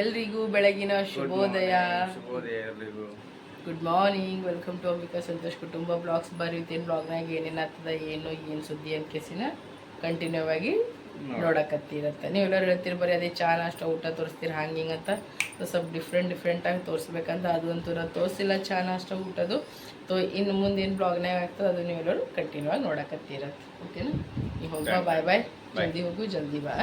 ಎಲ್ರಿಗೂ ಬೆಳಗಿನ ಶುಭೋದಯ. ಶುಭೋದಯ ಎಲ್ರಿಗೂ. Good morning welcome to Ambika Santosh ಕುಟುಂಬ ಬ್ಲಾಗ್ಸ್ ಬರೀತೀನಿ ಬ್ಲಾಗ್ನಾಗ ಏನೇನು ಆಗ್ತದ ಏನು ಏನು ಸುದ್ದಿ ಅಂತ ಕೇಸಿನ ಕಂಟಿನ್ಯೂ ಆಗಿ ನೋಡಕತ್ತಿರತ್ತ. ನೀವೆಲ್ಲರೂ ಹೇಳ್ತೀರಿ ಬರೀ ಅದೇ ಚಾ ನಾಷ್ಟ ಊಟ ತೋರಿಸ್ತೀರಿ ಹಂಗೆ ಹಿಂಗೆ ಅಂತ. ಸೊ ಸ್ವಲ್ಪ ಡಿಫ್ರೆಂಟ್ ಡಿಫ್ರೆಂಟಾಗಿ ತೋರಿಸ್ಬೇಕಂತ ಅದು ಅಂತೂ ನಾನು ತೋರಿಸಿಲ್ಲ ಚಾ ನಾಷ್ಟ ಊಟದು. ತೋ ಇನ್ನು ಮುಂದಿನ ಬ್ಲಾಗ್ನಾಗ ಆಗ್ತದೆ ಅದು ನೀವೆಲ್ಲರೂ ಕಂಟಿನ್ಯೂ ಆಗಿ ನೋಡಕತ್ತಿರತ್ತೆ. ಓಕೆನಾ ನೀವು ಹೋಗ ಬಾಯ್ ಬಾಯ್ ಜಲ್ದಿ ಹೋಗು ಜಲ್ದಿ ಬಾ.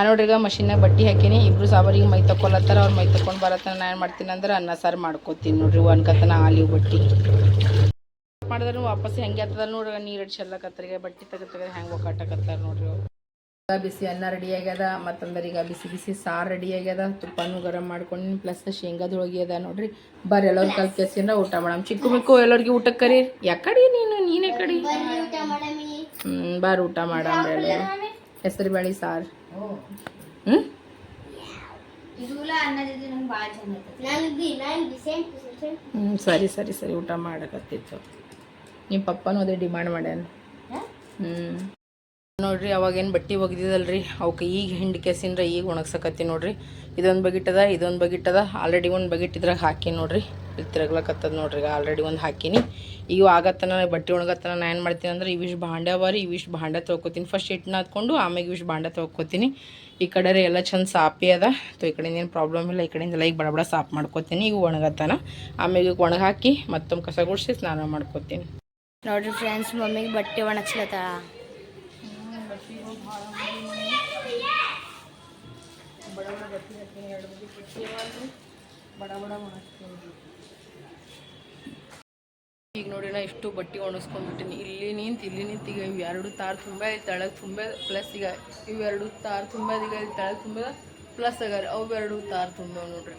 ನಾನು ನೋಡ್ರಿ ಈಗ ಮಷಿನಾಗ ಬಟ್ಟೆ ಹಾಕಿನಿ, ಇಬ್ರು ಸಾಬರಿಗೆ ಮೈ ತಕೊಲತ್ತಾರ ಅವ್ರು ಮೈ ತಕೊಂಡು ಬರತ್ತಾನ ನಾ ಏನು ಮಾಡ್ತೀನಿ ಅಂದ್ರೆ ಅನ್ನ, ಸಾರು ಮಾಡ್ಕೋತೀನಿ ನೋಡ್ರಿ ಒನ್ಕತನ ಆಲಿವ್ ಬಟ್ಟಿ. ಮಾಡಿದ್ರು ವಾಪಸ್ ಹೆಂಗೆ ಆಗ್ತದ ನೋಡ್ರಿ, ನೀರು ಚೆಲ್ಲಕತ್ತರಿಗೆ ಬಟ್ಟೆ ತೆಗೆದು ತೆಗೆದು ಹೆಂಗೆ ಒಕ್ಕಾಟಕತ್ತಾರ ನೋಡ್ರಿ ಬಿಸಿ ಅನ್ನ ರೆಡಿ ಆಗ್ಯದ, ಮತ್ತಂದ್ರೆ ಈಗ ಬಿಸಿ ಬಿಸಿ ಸಾರು ರೆಡಿ ಆಗ್ಯದ, ತುಪ್ಪನೂ ಗರಂ ಮಾಡ್ಕೊಂಡು, ಪ್ಲಸ್ ಶೇಂಗಾದ ಹೋಳಿಗೆ ಅದ ನೋಡ್ರಿ. ಬರ್ರಿ ಎಲ್ಲರೂ ಕಲ್ ಕೆಸಿಂದ ಊಟ ಮಾಡಮ್. ಚಿಕ್ಕ ಮಿಕ್ಕು ಎಲ್ಲರಿಗೆ ಊಟಕ್ಕೆ ಕರಿ? ಯಾಕಡಿ ನೀನು, ನೀನೇ ಕಡಿ? ಹ್ಞೂ ಬಾರಿ ಊಟ ಮಾಡಮ್ರಿ ಎಲ್ಲರೂ. ಹೆಸರು ಬೇಳೆ ಸಾರು. ಹ್ಞೂ ಹ್ಞೂ ಸರಿ ಸರಿ ಸರಿ ಊಟ ಮಾಡಕತ್ತಿತ್ತು. ನಿಮ್ಮ ಪಪ್ಪನೂ ಅದೇ ಡಿಮಾಂಡ್ ಮಾಡ್ಯಾನ? ಹ್ಞೂ ನೋಡ್ರಿ ಅವಾಗೇನು ಬಟ್ಟೆ ಒಗ್ದಿದಲ್ರಿ ಅವಕ್ಕೆ ಈಗ ಹಿಂಡಿ ಕೆಸಿಂದ್ರೆ ಈಗ ಒಣಗ್ಸಕತ್ತಿ ನೋಡ್ರಿ. ಇದೊಂದು ಬಗಿಟ್ಟದ ಇದೊಂದು ಬಗಿಟ್ಟದ ಆಲ್ರೆಡಿ ಒಂದು ಬಗಿಟ್ ಇದ್ರಾಗ ಹಾಕಿ ನೋಡ್ರಿ. ಇಲ್ಲಿ ತಿರುಗ್ಲಕತ್ತದ ನೋಡ್ರಿ ಆಲ್ರೆಡಿ ಒಂದು ಹಾಕಿನಿ. ಈಗ ಆಗತ್ತನ, ಬಟ್ಟೆ ಒಣಗತ್ತನ ನಾನು ಏನು ಮಾಡ್ತೀನಿ ಅಂದ್ರೆ ಇವಿಷ್ಟು ಭಾಂಡೆ ಅವ ರೀ ಇವಿಷ್ಟು ಭಾಂಡೆ ತೊಳ್ಕೊತೀನಿ. ಫಸ್ಟ್ ಹಿಟ್ಟನ್ನ ಹಾಕ್ಕೊಂಡು ಆಮೇಲೆ ಇವಿಷ್ಟು ಭಾಂಡೆ ತೊಳ್ಕೊತೀನಿ. ಈ ಕಡೆ ಎಲ್ಲ ಚಂದ ಸಾಪಿ ಅದ. ತೊ, ಈ ಕಡೆಯಿಂದ ಏನು ಪ್ರಾಬ್ಲಮ್ ಇಲ್ಲ, ಈ ಕಡೆಯಿಂದ ಲೈಕ್ ಬಡಬಡ ಬಡ ಸಾಫ್ ಮಾಡ್ಕೊತೀನಿ, ಈಗ ಒಣಗತ್ತನ. ಆಮೇಲೆ ಈಗ ಒಣಗಾಕಿ ಮತ್ತೊಮ್ಮೆ ಕಸ ಗುಡಿಸಿ ಸ್ನಾನ ಮಾಡ್ಕೊತೀನಿ. ನೋಡ್ರಿ ಫ್ರೆಂಡ್ಸ್ ಮಮ್ಮಿಗೆ ಬಟ್ಟೆ ಒಣಗ್ಸ್ಲತ್ತಾಳ. ಈಗ ನೋಡಿ ನಾ ಇಷ್ಟು ಬಟ್ಟೆ ಒಣಗಿಸ್ಕೊಂಡ್ಬಿಟ್ಟಿನಿ ಇಲ್ಲಿ ನಿಂತು ಇಲ್ಲಿ ನಿಂತು, ಈಗ ಇವೆರಡು ತಾರು ತುಂಬ ತೆಳಗೆ ತುಂಬ ಪ್ಲಸ್ ಈಗ ಇವೆರಡು ತಾರ್ ತುಂಬ ಈಗ ತೆಳಗೆ ತುಂಬ ಪ್ಲಸ್ ಆಗಾರ ಅವೆರಡು ತಾರ್ ತುಂಬ ನೋಡ್ರಿ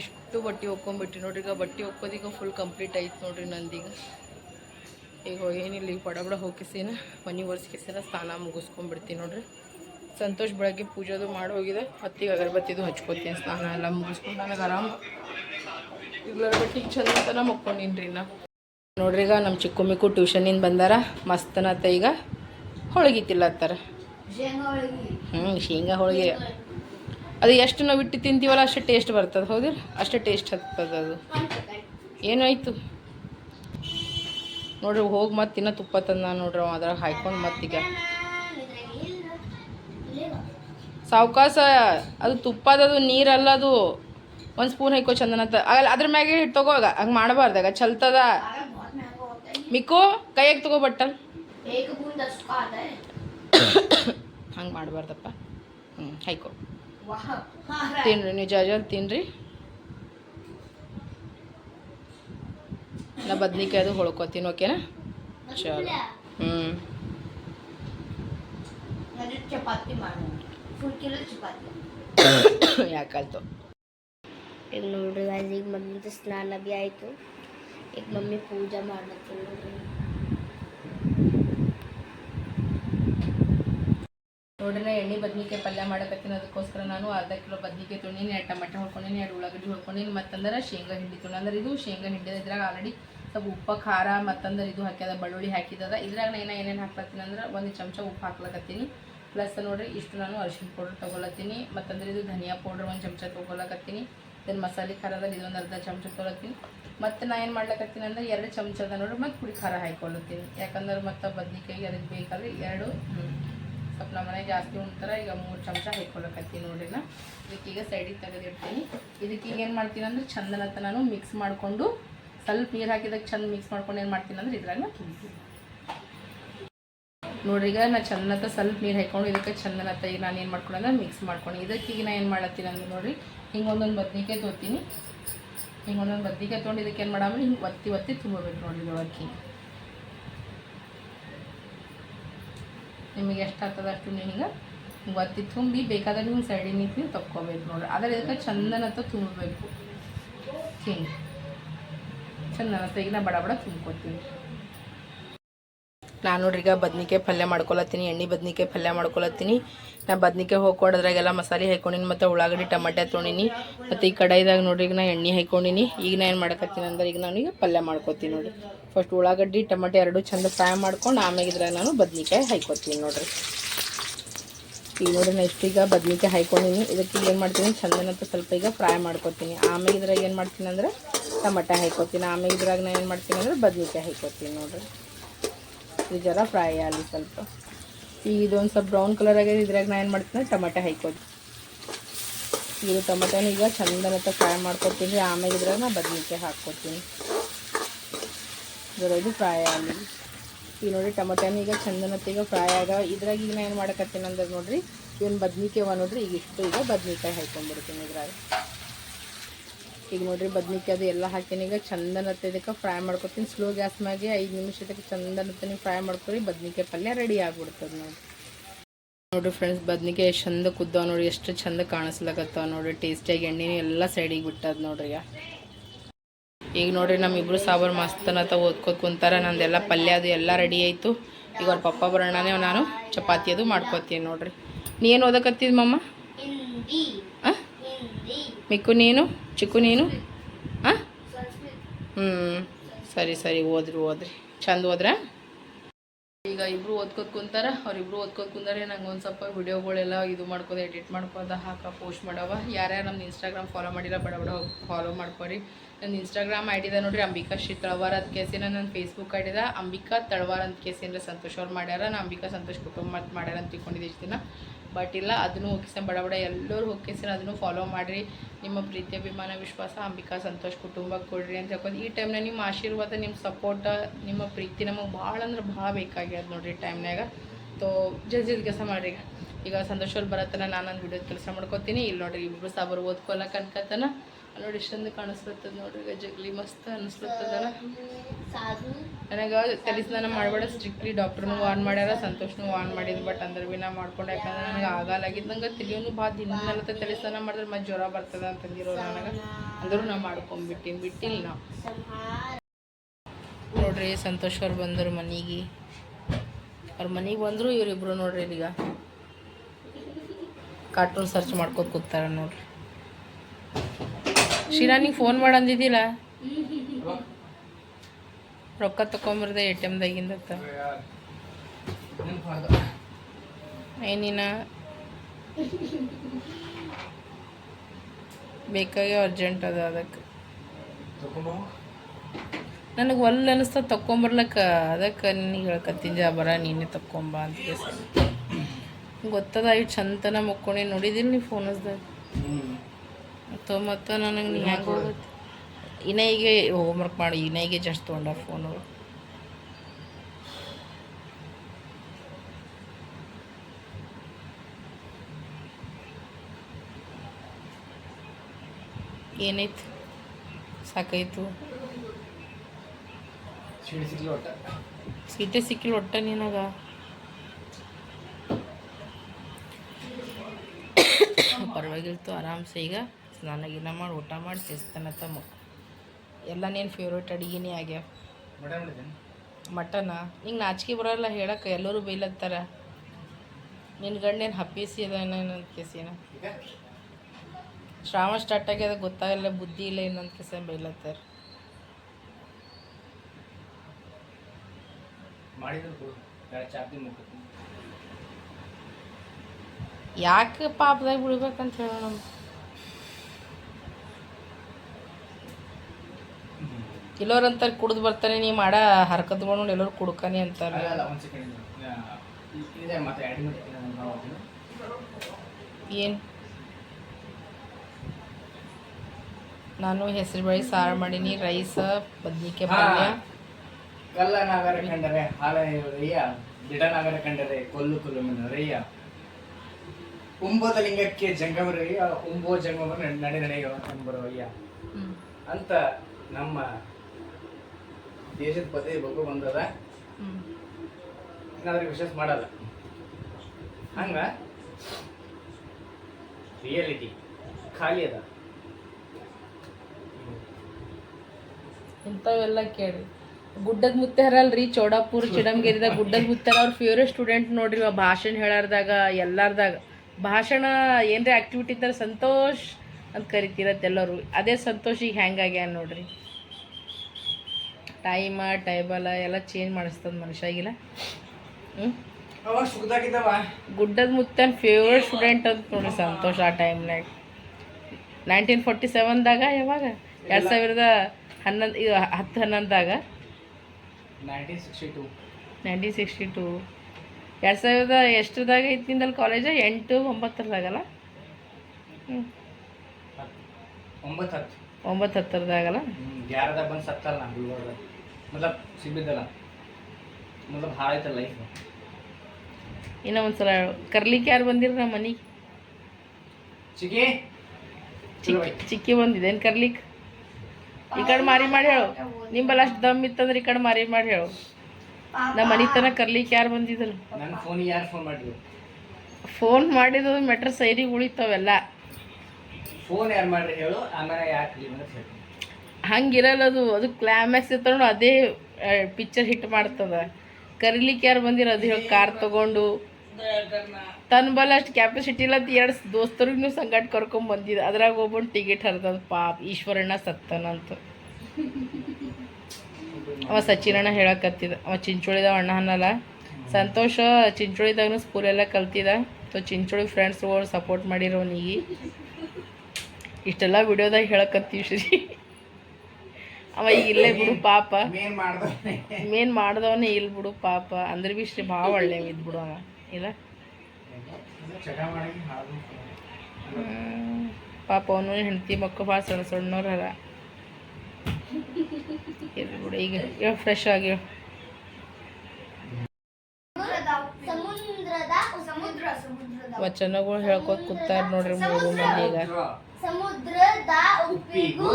ಇಷ್ಟು ಬಟ್ಟೆ ಒಕ್ಕೊಂಬಿಟ್ಟು ನೋಡ್ರಿ ಈಗ. ಬಟ್ಟೆ ಒಕ್ಕೋದೀಗ ಫುಲ್ ಕಂಪ್ಲೀಟ್ ಆಯ್ತು ನೋಡ್ರಿ ನಂದೀಗ ಈಗ. ಏನಿಲ್ಲ, ಈಗ ಬಡ ಬಡ ಹೋಗಿಸಿನ ಮನೆ ಒರೆಸ್ಕಿಸಿನ ಸ್ನಾನ ಮುಗಿಸ್ಕೊಂಬಿಡ್ತೀನಿ ನೋಡ್ರಿ. ಸಂತೋಷ್ ಬೆಳಗ್ಗೆ ಪೂಜೆದು ಮಾಡಿ ಹೋಗಿದೆ. ಹತ್ತಿಗೆ ಅಗರಬತ್ತಿದು ಹಚ್ಕೋತೀನಿ ಸ್ನಾನ ಎಲ್ಲ ಮುಗಿಸ್ಕೊಂಡು ನನಗೆ ಆರಾಮ. ಬಟ್ಟಿಗೆ ಚಂದ ತನ ಮಕ್ಕೊಂಡಿನ್ರಿ ನಾ ನೋಡ್ರಿ ಈಗ ನಮ್ಮ ಚಿಕ್ಕ ಮಿಕ್ಕು ಟ್ಯೂಷನಿಂದ ಬಂದಾರ ಮಸ್ತನತ್ತ ಈಗ ಹೋಳಿಗೆ. ಅತ್ತಾರ ಹ್ಞೂ ಶೇಂಗಾ ಹೋಳಿಗೆ. ಅದು ಎಷ್ಟು ನಾವು ಇಟ್ಟು ತಿಂತೀವಲ್ಲ ಅಷ್ಟು ಟೇಸ್ಟ್ ಬರ್ತದೆ ಹೌದಿಲ್ಲ? ಅಷ್ಟು ಟೇಸ್ಟ್ ಹತ್ತದ ಅದು. ಏನಾಯ್ತು ನೋಡ್ರಿ ಹೋಗಿ ಮತ್ತೆ ಇನ್ನೂ ತುಪ್ಪ ತಂದ ನೋಡ್ರಿ ಅದ್ರಾಗ ಹಾಯ್ಕೊಂಡು ಮತ್ತೀಗ ಸಾವ್ಕಾಸ, ಅದು ತುಪ್ಪದದು ನೀರಲ್ಲ ಅದು ಒಂದು ಸ್ಪೂನ್ ಹಾಕೋ ಚಂದನತ್ತ ಆಗಲ್ಲ ಅದ್ರ ಮ್ಯಾಗೆ ಹಿಟ್ಟು ತಗೋ ಹಂಗೆ ಮಾಡಬಾರ್ದಾಗ ಚಲ್ತದ. ಮಿಕ್ಕು ಕೈಯಾಗೆ ತಗೋ ಬಟ್ಟಲ್ ಹಂಗೆ ಮಾಡಬಾರ್ದಪ್ಪ. ಹ್ಞೂ ಹೈಕೋ ತಿನ್ರಿ, ನೀವು ಜಲ್ ತಿನ್ರಿ. ನಾ ಬದ್ನಿಕಾಯಿ ಅದು ಹೊಳ್ಕೊತೀನಿ, ಓಕೆನಾ? ಚಲೋ. ಹ್ಞೂ ಚಪಾತಿ ಮಾಡು ಫುಲ್ ಕಿಲೋ ಚಪಾತಿ ಯಾಕಾಯ್ತು ಈಗ ನೋಡ್ರಿ ಈಗ ಮಮ್ಮಿದು ಸ್ನಾನ ಬಿ ಆಯ್ತು. ಈಗ ಮಮ್ಮಿ ಪೂಜೆ ಮಾಡ್ಲತ್ತೀನಿ ನೋಡ್ರಿ ನೋಡ್ರಿ ನಾ ಎಣ್ಣೆ ಬದ್ನಿಕಾಯಿ ಪಲ್ಯ ಮಾಡಕತ್ತೀನಿ ಅದಕ್ಕೋಸ್ಕರ ನಾನು ಅರ್ಧ ಕಿಲೋ ಬದ್ನಿಕಾಯಿ ತೊಗೊಂಡಿನಿ ಎರಡು ಟಮಾಟೆ ಹೊಡ್ಕೊಂಡಿನಿ ಎರಡು ಉಳ್ಳಾಗಡ್ಡಿ ಹೊಡ್ಕೊಂಡಿನಿ ಮತ್ತಂದ್ರೆ ಶೇಂಗಾ ಹಿಂಡಿ ತೊಗೊಂಡು ಅಂದ್ರೆ ಇದು ಶೇಂಗಾ ಹಿಂಡಿ ಇದ್ರಾಗ ಆಲ್ರೆಡಿ ಸ್ವಲ್ಪ ಉಪ್ಪು ಖಾರ ಮತ್ತಂದ್ರೆ ಇದು ಹಾಕ್ಯದ ಬೆಳ್ಳುಳ್ಳಿ ಹಾಕಿದದ ಇದ್ರಾಗ ನಾನು ಏನೇನು ಹಾಕ್ಲತ್ತೀನಿ ಅಂದ್ರೆ ಒಂದು ಚಮಚ ಉಪ್ಪು ಹಾಕ್ಲಕತ್ತೀನಿ. ಪ್ಲಸ್ ನೋಡ್ರಿ, ಇಷ್ಟು ನಾನು ಅರಿಶಿನ ಪೌಡ್ರ್ ತೊಗೊಳತ್ತೀನಿ. ಮತ್ತಂದ್ರೆ ಇದು ಧನಿಯಾ ಪೌಡ್ರ್ ಒಂದು ಚಮಚ ತೊಗೊಳಕತ್ತೀನಿ. ದೆನ್ ಮಸಾಲೆ ಖಾರದಲ್ಲಿ ಇದೊಂದು ಅರ್ಧ ಚಮಚ ತೊಗೊಳತ್ತೀನಿ. ಮತ್ತು ನಾ ಏನು ಮಾಡ್ಲಕತ್ತೀನಿ ಅಂದ್ರೆ ಎರಡು ಚಮಚದ ನೋಡ್ರಿ, ಮತ್ತು ಪುಡಿ ಖಾರ ಹಾಕ್ಕೊಳತ್ತೀನಿ ಯಾಕಂದ್ರೆ ಮತ್ತೆ ಬದ್ನಿಕಾಯಿ ಅದಕ್ಕೆ ಬೇಕಾದ್ರೆ ಎರಡು. ಸ್ವಲ್ಪ ನಮ್ಮ ಮನೆ ಜಾಸ್ತಿ ಉಣ್ತಾರೆ, ಈಗ ಮೂರು ಚಮಚ ಹಾಕೊಳ್ಳಕತ್ತೀನಿ ನೋಡ್ರಿ ನಾ. ಇದಕ್ಕೀಗ ಸೈಡಿಗೆ ತೆಗೆದಿಡ್ತೀನಿ. ಇದಕ್ಕೀಗ ಏನು ಮಾಡ್ತೀನಿ ಅಂದ್ರೆ ಚಂದನತ್ತ ನಾನು ಮಿಕ್ಸ್ ಮಾಡಿಕೊಂಡು, ಸ್ವಲ್ಪ ನೀರು ಹಾಕಿದಾಗ ಚಂದ ಮಿಕ್ಸ್ ಮಾಡ್ಕೊಂಡು ಏನು ಮಾಡ್ತೀನಿ ಅಂದ್ರೆ ಇದ್ರಾಗ ನಾನು ನೋಡ್ರಿ, ಈಗ ನಾ ಚಂದನತ್ತ ಸ್ವಲ್ಪ ನೀರು ಹಾಕ್ಕೊಂಡು ಇದಕ್ಕೆ ಚಂದನತ್ತ ಈಗ ನಾನು ಏನು ಮಾಡ್ಕೊಂಡು ಅಂದ್ರೆ ಮಿಕ್ಸ್ ಮಾಡ್ಕೊಂಡು. ಇದಕ್ಕೀಗ ನಾ ಏನು ಮಾಡತ್ತೀನಿ ಅಂದ್ರೆ ನೋಡಿರಿ, ಹಿಂಗೆ ಒಂದೊಂದು ಬದ್ನಿಕಾಯಿ ತೊಗೊತೀನಿ ಹಿಂಗೆ ಒಂದೊಂದು ಬದ್ನಿಕಾಯಿ ತೊಗೊಂಡು ಇದಕ್ಕೆ ಏನು ಮಾಡಾಮೇಲೆ ಹಿಂಗೆ ಒತ್ತಿ ಒತ್ತಿ ತುಂಬಬೇಕು ನೋಡಿರಿ ಇದೊಳಕ್ಕೆ ನಿಮಗೆ ಎಷ್ಟು ಆಗ್ತದ ಅಷ್ಟು ನೀವು ಹಿಂಗೆ ಹಿಂಗೆ ಒತ್ತಿ ತುಂಬಿ ಬೇಕಾದ್ರೆ ಹಿಂಗೆ ಸೈಡಿಗೆ ನಿಂತು ನೀವು ತಕ್ಕೋಬೇಕು ನೋಡ್ರಿ. ಆದರೆ ಇದಕ್ಕೆ ಚಂದನತ್ತ ತುಂಬಬೇಕು. ಹಿಂಗೆ. ಚಂದನತ್ತ ಈಗ ನಾ ಬಡ ಬಡ ತುಂಬ್ಕೊತೀನಿ. ನಾನು ನೋಡ್ರಿ ಈಗ ಬದ್ನಿಕಾಯಿ ಪಲ್ಯ ಮಾಡ್ಕೊಳತ್ತೀನಿ, ಎಣ್ಣೆ ಬದ್ನಿಕಾಯಿ ಪಲ್ಯ ಮಾಡ್ಕೊಳತ್ತೀನಿ. ನಾ ಬದ್ನಿಕಾಯಿ ಹೋಗ್ಕೊಡೋದ್ರಾಗೆಲ್ಲ ಮಸಾಲೆ ಹಾಕೊಂಡಿನಿ ಮತ್ತು ಉಳ್ಳಾಗಡ್ಡಿ, ಟಮಾಟೆ ತೊಗೊಂಡಿನಿ ಮತ್ತು ಈ ಕಡಾಯಿದಾಗ ನೋಡ್ರಿ ಈಗ ನಾ ಎಣ್ಣೆ ಹಾಕೊಂಡಿನಿ ಈಗ ನಾ ಏನು ಮಾಡಕತ್ತೀನಿ ಅಂದ್ರೆ ಈಗ ನಾನು ಈಗ ಪಲ್ಯ ಮಾಡ್ಕೊತೀನಿ ನೋಡ್ರಿ. ಫಸ್ಟ್ ಉಳ್ಳಾಗಡ್ಡಿ, ಟಮಾಟೆ ಎರಡು ಚಂದ ಫ್ರೈ ಮಾಡ್ಕೊಂಡು ಆಮೇಲೆ ಇದ್ರಾಗ ನಾನು ಬದ್ನಿಕಾಯಿ ಹಾಕೊತೀನಿ ನೋಡ್ರಿ. ಈಗ ನೋಡಿ ನೆಕ್ಸ್ಟ್ ಈಗ ಬದ್ನಿಕಾಯಿ ಹಾಕೊಂಡಿನಿ ಇದಕ್ಕೆ ಏನು ಮಾಡ್ತೀನಿ ಚಂದನಂತ ಸ್ವಲ್ಪ ಈಗ ಫ್ರೈ ಮಾಡ್ಕೊತೀನಿ. ಆಮೇಲೆ ಇದ್ರಾಗ ಏನು ಮಾಡ್ತೀನಿ ಅಂದ್ರೆ ಟಮಾಟೆ ಹಾಕೊತೀನಿ ಆಮೇಲೆ ಇದ್ರಾಗ ನಾನು ಏನು ಮಾಡ್ತೀನಿ ಅಂದ್ರೆ ಬದ್ನಿಕಾಯಿ ಹಾಕೊತೀನಿ ನೋಡ್ರಿ. ಜರ ಫ್ರೈ ಆಗಲಿ ಸ್ವಲ್ಪ. ಈಗ ಇದೊಂದು ಸ್ವಲ್ಪ ಬ್ರೌನ್ ಕಲರ್ ಆಗಿದೆ. ಇದ್ರಾಗ ನಾನು ಏನು ಮಾಡ್ತೀನಿ? ಟೊಮೆಟೊ ಹಾಕೋದು ಈಗ ಟೊಮೆಟೊನ ಈಗ ಚಂದನತ್ತ ಫ್ರೈ ಮಾಡ್ಕೊತೀನಿ ಆಮೇಲೆ ಇದ್ರಾಗ ನಾನು ಬದ್ನಿಕಾಯಿ ಹಾಕ್ಕೊತೀನಿ ಜರ ಇದು ಫ್ರೈ ಆಗಲಿ ಈಗ ನೋಡಿ, ಟೊಮೆಟೊನ ಈಗ ಚಂದನತ್ತ ಈಗ ಫ್ರೈ ಆಗ ಇದ್ರಾಗ ಈಗ ನಾನು ಏನು ಮಾಡಕತ್ತೀನಿ ಅಂದ್ರೆ ನೋಡಿರಿ, ಇವನ್ ಬದ್ನಿಕಾಯಿ ನೋಡ್ರಿ, ಈಗ ಇಷ್ಟು ಈಗ ಬದ್ನಿಕಾಯಿ ಹಾಕ್ಕೊಂಡ್ಬಿಡ್ತೀನಿ ಇದ್ರಾಗ. ಈಗ ನೋಡ್ರಿ ಬದ್ನಿಕಾಯಿ ಅದು ಎಲ್ಲ ಹಾಕಿನಿ. ಈಗ ಚಂದನತ್ತ ಇದಕ್ಕೆ ಫ್ರೈ ಮಾಡ್ಕೊತೀನಿ ಸ್ಲೋ ಗ್ಯಾಸ್ ಮ್ಯಾಗೆ ಐದು ನಿಮಿಷ ಇದಕ್ಕೆ ನೀವು ಫ್ರೈ ಮಾಡ್ಕೊರಿ, ಬದ್ನಿಕಾಯಿ ಪಲ್ಯ ರೆಡಿ ಆಗ್ಬಿಡ್ತದೆ ನೋಡಿ ನೋಡ್ರಿ ಫ್ರೆಂಡ್ಸ್ ಬದ್ನಿಕಾಯಿ ಎಷ್ಟು ಚಂದ ಕುದ್ದಾವ ನೋಡಿ ಎಷ್ಟು ಚಂದ ಕಾಣಿಸ್ಲಕತ್ತಾವ ನೋಡ್ರಿ. ಟೇಸ್ಟಿಯಾಗಿ ಎಣ್ಣೆನೂ ಎಲ್ಲ ಸೈಡಿಗೆ ಬಿಟ್ಟದ ನೋಡ್ರಿ ಈಗ. ಈಗ ನೋಡ್ರಿ ನಮ್ಮಿಬ್ರು ಸಾಬರ್ ಮಸ್ತನತ್ತ ಓದ್ಕೋತ ಕುಂತಾರ. ನಂದೆಲ್ಲ ಪಲ್ಯ ಅದು ಎಲ್ಲ ರೆಡಿ ಆಯಿತು. ಈಗ ಅವ್ರ ಪಪ್ಪ ಬರೋಣನೇ, ನಾನು ಚಪಾತಿ ಅದು ಮಾಡ್ಕೋತೀನಿ ನೋಡ್ರಿ. ನೀ ಏನು ಓದಕತ್ತಿದ್ ಮಮ್ಮ ಮಿಕ್ಕು ನೀನು, ಚಿಕ್ಕು ನೀನು? ಹಾಂ ಹ್ಞೂ ಸರಿ ಸರಿ ಓದ್ರಿ ಓದ್ರಿ ಚಂದ ಓದ್ರ ಈಗ ಇಬ್ರು ಓದ್ಕೋತ ಕುಂತಾರ. ಅವ್ರಿಬ್ರು ಓದ್ಕೋತ ಕುಂತಾರೆ ನಂಗೆ ಒಂದು ಸ್ವಲ್ಪ ವಿಡಿಯೋಗಳೆಲ್ಲ ಇದು ಮಾಡ್ಕೋದು, ಎಡಿಟ್ ಮಾಡ್ಕೋದ, ಹಾಕ, ಪೋಸ್ಟ್ ಮಾಡವ. ಯಾರ್ಯಾರು ನಮ್ಮ ಇನ್ಸ್ಟಾಗ್ರಾಮ್ ಫಾಲೋ ಮಾಡಿಲ್ಲ, ಬಡ ಬಡ ಫಾಲೋ ಮಾಡ್ಕೊರಿ. ನನ್ನ ಇನ್ಸ್ಟಾಗ್ರಾಮ್ ಐಡಿದ ನೋಡ್ರಿ, ಅಂಬಿಕಾ ಶ್ರೀ ತಳವಾರ ಅಂತ ಕೇಸಿನ ನನ್ನ ಫೇಸ್ಬುಕ್ ಐಡಿದ ಅಂಬಿಕಾ ತಳವಾರ ಅಂತ ಕೇಸಿನ ಸಂತೋಷ್ ಅವ್ರು ಮಾಡ್ಯಾರ, ನಾ ಅಂಬಿಕಾ ಸಂತೋಷ್ ಕುಟುಂಬ ಮತ್ತು ಮಾಡ್ಯಾರ ಅಂತ ತಿಳ್ಕೊಂಡಿದ್ದೆ ಇಷ್ಟು ದಿನ. ಬಟ್ ಇಲ್ಲ, ಅದನ್ನು ಹೋಗಿಸ ಬಡ ಬಡ, ಎಲ್ಲರೂ ಹೋಗಿಸಿ ಅದನ್ನು ಫಾಲೋ ಮಾಡಿರಿ. ನಿಮ್ಮ ಪ್ರೀತಿ, ಅಭಿಮಾನ, ವಿಶ್ವಾಸ, ಅಂಬಿಕಾ, ಸಂತೋಷ್ ಕುಟುಂಬಕ್ಕೆ ಕೊಡ್ರಿ ಅಂತ ಹೇಳ್ಕೊಂಡು. ಈ ಟೈಮ್ನಾಗ ನಿಮ್ಮ ಆಶೀರ್ವಾದ, ನಿಮ್ಮ ಸಪೋರ್ಟ ನಿಮ್ಮ ಪ್ರೀತಿ ನಮಗೆ ಭಾಳ ಅಂದ್ರೆ ಭಾಳ ಬೇಕಾಗ್ಯದ ನೋಡ್ರಿ ಟೈಮ್ನಾಗ ತೋ ಜಲ್ದಿ ಕೆಲಸ ಮಾಡ್ರಿ ಈಗ. ಈಗ ಸಂತೋಷ್ ಅವ್ರು ಬರತ್ತನ, ನಾನು ನನ್ನ ವಿಡಿಯೋದ ಕೆಲಸ ಮಾಡ್ಕೊತೀನಿ. ಇಲ್ಲಿ ನೋಡ್ರಿ ಇಬ್ಬರು ಸಾಬರು ಓದ್ಕೊಳಕ್ಕೆ ಅನ್ಕತನ ನೋಡಿ ಎಷ್ಟೊಂದು ಕಾಣಿಸ್ಲತ್ತದ ನೋಡ್ರಿ ಜಗ್ಲಿ ಮಸ್ತ್ ಅನಿಸ್ಲತ್ತದಲ್ಲ ನನಗೆ. ತಲೆ ಸ್ನಾನ ಮಾಡಬೇಡ ಸ್ಟ್ರಿಕ್ಟ್ಲಿ ಡಾಕ್ಟರ್ನು ವಾರ್ನ್ ಮಾಡ್ಯಾರ ಸಂತೋಷ್ನು ವಾರ್ನ್ ಮಾಡಿದ್ ಬಟ್ ಅಂದ್ರೆ ಭೀ ನಾ ಮಾಡ್ಕೊಂಡು. ಯಾಕಂದ್ರೆ ನನಗೆ ಆಗಲಾಗಿದ್ದು ನಂಗೆ ತಿಳಿಯೋನು ಭಾಳ ದಿನ ತಲೆ ಸ್ನಾನ ಮಾಡಿದ್ರೆ ಮತ್ತೆ ಜ್ವರ ಬರ್ತದ ಅಂತಂದಿರೋ ನನಗೆ. ಅಂದರೂ ನಾ ಮಾಡ್ಕೊಂಡ್ಬಿಟ್ಟಿನಿ ಬಿಟ್ಟಿಲ್ಲ ನಾ. ನೋಡ್ರಿ ಸಂತೋಷ್ ಅವ್ರು ಬಂದರು ಮನೆಗೆ. ಅವ್ರ ಮನೆಗೆ ಬಂದರು ಇವರಿಬ್ರು ನೋಡ್ರಿ ಈಗ. ಕಾರ್ಟೂನ್ ಸರ್ಚ್ ಮಾಡ್ಕೊತ ಕೂತಾರೆ ನೋಡ್ರಿ. ಶಿರಾನಿಗೆ ಫೋನ್ ಮಾಡಂದಿದ್ದಿಲ್ಲ? ರೊಕ್ಕ ತಗೊಂಬರ್ದೆ ಎ ಟಿ ಎಮ್ದಾಗಿಂದ ಏನಿನ ಬೇಕಾಗಿ ಅರ್ಜೆಂಟ್ ಅದ ಅದಕ್ಕೆ. ನನಗೆ ಒಲ್ಲ ಅನಿಸ್ತ ತಕೊಂಬರ್ಲಕ್ಕ. ಅದಕ್ಕೆ ನಿನಗೆ ಹೇಳ್ಕತ್ತೀನಿ ಜಾಬರ ನೀನೇ ತಕ್ಕೊಂಬ ಅಂತ ಗೊತ್ತದ ಇಟ್ಟು ಚಂತನ ಮುಕ್ಕೊಂಡಿ ನೋಡಿದಿಲ್ಲ ನೀ ಫೋನ್ ಹಚ್ದಾಗ ಮತ್ತು ಮತ್ತು ನನಗೆ ನೀ ಹೆಂಗೆ ಹೋಗುತ್ತೆ ಇನ್ನ ಈಗ ಹೋಮ್ವರ್ಕ್ ಮಾಡಿ ಇನ್ನ ಈಗ ಜಸ್ಟ್ ತೊಗೊಂಡ ಫೋನು ಏನಾಯ್ತು ಸಾಕಾಯ್ತು. ಸೀಟೆ ಸಿಕ್ಕಿಲ್ಲ ಒಟ್ಟ ನಿನಗ? ಪರವಾಗಿಲ್ತು ಆರಾಮ್ಸೆ ಈಗ. ಸ್ನಾನ ಗಿನ ಮಾಡಿ ಊಟ ಮಾಡಿ ಶಿಸ್ತನ ತಮ್ಮ. ಎಲ್ಲ ನೀನು ಫೇವ್ರೇಟ್ ಅಡುಗೆನೇ ಆಗ್ಯಾವ ಮಟನ ಹಿಂಗೆ ನಾಚಿಕೆ ಬರೋಲ್ಲ ಹೇಳಕ್ಕೆ ಎಲ್ಲರೂ ಬೈಲತ್ತಾರ. ನಿನ್ನ ಗಂಡೇನು ಹಪ್ಪಿಸಿ ಅದ ಏನೋ ಕೇಸಿನ ಶ್ರಾವಣ ಸ್ಟಾರ್ಟ್ ಆಗ್ಯದ ಗೊತ್ತಾಗಲ್ಲ ಬುದ್ಧಿ ಇಲ್ಲ ಇನ್ನೊಂದು ಕೇಸ ಬೈಲತ್ತಾರ. ಯಾಕೆ ಪಾಪದಾಗ ಬಿಡ್ಬೇಕಂತ ಹೇಳೋ ನಮ್ಮ ಕೆಲವ್ರು ಅಂತಾರೆ ಕುಡ್ದು ಬರ್ತಾನೆ ನೀ ಮಾಡ ಹರ್ಕತ್ಕೊಂಡು ಎಲ್ಲರೂ ಕುಡ್ಕನಿ ಅಂತಾರೆ ಏನು ನಾನು ಹೆಸರು ಬೇಳೆ ಸಾರು ಮಾಡೀನಿ ರೈಸ್ ಬದ್ನಿಕಾಯಿ ಪಲ್ಯ ಕಲ್ಲ ನಾಗರ ಕಂಡರೆ ಹಾಲ ರಯ್ಯ ದಿಡನಾಗರ ಕಂಡರೆ ಕೊಲ್ಲು ಕೊಲ್ಲು ಮನರಯ್ಯ ಉಂಬೋದ ಲಿಂಗಕ್ಕೆ ಜಂಗಮರಯ್ಯ ಉಂಬೋ ಜಂಗಮರ ನಡೆ ನಡೆಯ. ಅಂತ ನಮ್ಮ ದೇಶದ ಪತಿ ಬಗ್ಗೆ ಬಂದದ. ಹ್ಮ್. ಏನಾದ್ರೂ ವಿಶೇಷ ಮಾಡಲ್ಲ. ಹಂಗ? ರಿಯಾಲಿಟಿ ಖಾಲಿ ಅದ. ಇಂಥವೆಲ್ಲ ಕೇಳಿ. ಗುಡ್ಡದ ಮುತ್ತಾರಲ್ರಿ ಚೌಡಾಪುರ್ ಚಿಡಂಗೇರಿದಾಗ ಗುಡ್ಡದ ಮುತ್ತಾರ ಅವ್ರ ಫೇವ್ರೇಟ್ ಸ್ಟೂಡೆಂಟ್ ನೋಡ್ರಿ ಭಾಷಣ ಹೇಳಾರ್ದಾಗ ಎಲ್ಲಾರ್ದಾಗ. ಭಾಷಣ ಏನ್ರಿ ಆಕ್ಟಿವಿಟಿ ಇದ್ದರೆ ಸಂತೋಷ್ ಅಂತ ಕರಿತಿರತ್ತೆ ಎಲ್ಲರೂ. ಅದೇ ಸಂತೋಷ ಈಗ ಹೆಂಗಾಗ್ಯಾನ ನೋಡ್ರಿ. ಟೈಮ ಟೈಬಲ ಎಲ್ಲ ಚೇಂಜ್ ಮಾಡಿಸ್ತದ ಮನುಷ್ಯಾಗಿಲ್ಲ ಹ್ಞೂ ಗುಡ್ಡದ ಮುತ್ತನ್ ಫೇವ್ರೇಟ್ ಸ್ಟೂಡೆಂಟ್ ಅಂತ ನೋಡ್ರಿ ಸಂತೋಷ ಆ ಟೈಮ್ನಾಗ ನೈನ್ಟೀನ್ ಫೋರ್ಟಿ ಸೆವೆನ್ದಾಗ ಯಾವಾಗ? ಎರಡು ಸಾವಿರದ ಹನ್ನೊಂದು ಇದು ಹತ್ತು ಹನ್ನೊಂದಾಗ nineteen sixty two nineteen sixty two ಎರಡು ಸಾವಿರದ ಎಷ್ಟರದಾಗ ಇತ್ತಿಂದಲ್ಲಿ ಕಾಲೇಜ ಎಂಟು ಒಂಬತ್ತರದಾಗಲ್ಲ? ಹ್ಞೂ ಒಂಬತ್ತು ಹತ್ತು. ಒಂಬತ್ತು ಹತ್ತರದಾಗಲ್ಲ ಗ್ಯಾರದಾಗ ಬಂದು ಸತ್ತಲ್ಲ ಗುಲ್ಬರ್ಗ. ಮತ್ಲಬ್ ಸಿಗ್ಬಿದ್ದಲ್ಲ ಮತ್ಲಬ್ ಹಾಳಾಯ್ತಲ್ಲ ಲೈಫ್ ಇನ್ನೂ ಒಂದು ಸಲ ಕರ್ಲಿಕ್ಕೆ ಯಾರು ಬಂದಿರ ನಮ್ಮ ಮನೆಗೆ ಚಿಕ್ಕಿ? ಚಿಕ್ಕಿ ಚಿಕ್ಕಿ ಬಂದಿದ್ದೇನು ಕರ್ಲಿಕ್ಕೆ ಈ ಕಡೆ ಮಾರಿ ಮಾಡಿ ಹೇಳು. ನಿಂಬಲ್ಲಿ ಅಷ್ಟು ದಮ್ ಇತ್ತಂದ್ರೆ ಈ ಕಡೆ ಮಾರಿ ಮಾಡಿ ಹೇಳು. ನಮ್ಮ ಮನೆ ತನಕ ಕರ್ಲಿಕ್ಕೆ ಯಾರು ಬಂದಿದ್ರು ನನ್ನ ಫೋನಿಗೆ ಯಾರು ಫೋನ್ ಮಾಡಿದ್ರು? ಫೋನ್ ಮಾಡಿದ್ರು ಮೆಟ್ರ್ ಸೈರಿಗೆ ಉಳಿತಾವೆಲ್ಲ. ಫೋನ್ ಯಾರು ಮಾಡ್ರಿ ಹೇಳು, ಆಮೇಲೆ ಯಾಕೆ ಹೇಳ್ತೀನಿ. ಹಂಗಿರಲ್ಲ ಅದು ಅದು ಕ್ಲೈಮ್ಯಾಕ್ಸ್ ಇತ್ತು ಅದೇ ಪಿಕ್ಚರ್ ಹಿಟ್ ಮಾಡ್ತದ. ಕರಿಲಿಕ್ಕೆ ಯಾರು ಬಂದಿರ, ಅದು ಹೇಳಿ ಕಾರ್ ತಗೊಂಡು. ತನ್ನ ಬಲ್ಲ ಅಷ್ಟು ಕ್ಯಾಪಾಸಿಟಿ ಇಲ್ಲ ಅಂತ ಎರಡು ದೋಸ್ತರಿಗೂ ಸಂಗಟ ಕರ್ಕೊಂಡ್ ಅದ್ರಾಗ ಒಬ್ಬನ್ ಟಿಕೆಟ್ ಹರಿದ ಪಾಪ, ಈಶ್ವರಣ್ಣ ಸತ್ತನಂತ ಅವ ಸಚಿನಣ್ಣ ಹೇಳಕತ್ತಿದ. ಅವ ಚಿಂಚೋಳಿದ ಅಣ್ಣ ಅನ್ನಲ್ಲ. ಸಂತೋಷ ಚಿಂಚೋಳಿದಾಗೂ ಸ್ಕೂಲೆಲ್ಲ ಕಲ್ತಿದ. ಸೊ ಚಿಂಚೋಳಿ ಫ್ರೆಂಡ್ಸ್ಗಳು ಸಪೋರ್ಟ್ ಮಾಡಿರೋನಿಗೆ. ಇಷ್ಟೆಲ್ಲ ವಿಡಿಯೋದಾಗ ಹೇಳಕತ್ತೀವಿ ಶ್ರೀ. ಅವ ಈಗ ಇಲ್ಲೇ ಬಿಡು ಪಾಪ. ಮೇನ್ ಮಾಡ್ದವನೇ. ಇಲ್ಲ ಬಿಡು ಪಾಪ. ಅಂದ್ರೆ ಬಿ ಶ್ರೀ ಭಾಳ ಒಳ್ಳೆ ಇದ್ ಬಿಡು ಅವ. ಇಲ್ಲ. ಪಾಪ ಅವನು ಹೆಂಡತಿ ಮಕ್ಕಳು ಭಾಳ ಸಣ್ಣ ಸಣ್ಣವ್ರ ಹರ ಬಿಡು ಈಗ. ಹೇಳು ಫ್ರೆಶ್ ಆಗಿ ಸಮುದ್ರದ ಸಮುದ್ರ ಸಮುದ್ರದ. ವಚನಗಳು ಹೇಳ್ಕೊತ ಕೂತಾರ ನೋಡ್ರಿ ಮೂರು ಮಂದಿ ಈಗ. ಸಮುದ್ರದ ಉಪ್ಪಿಗೂ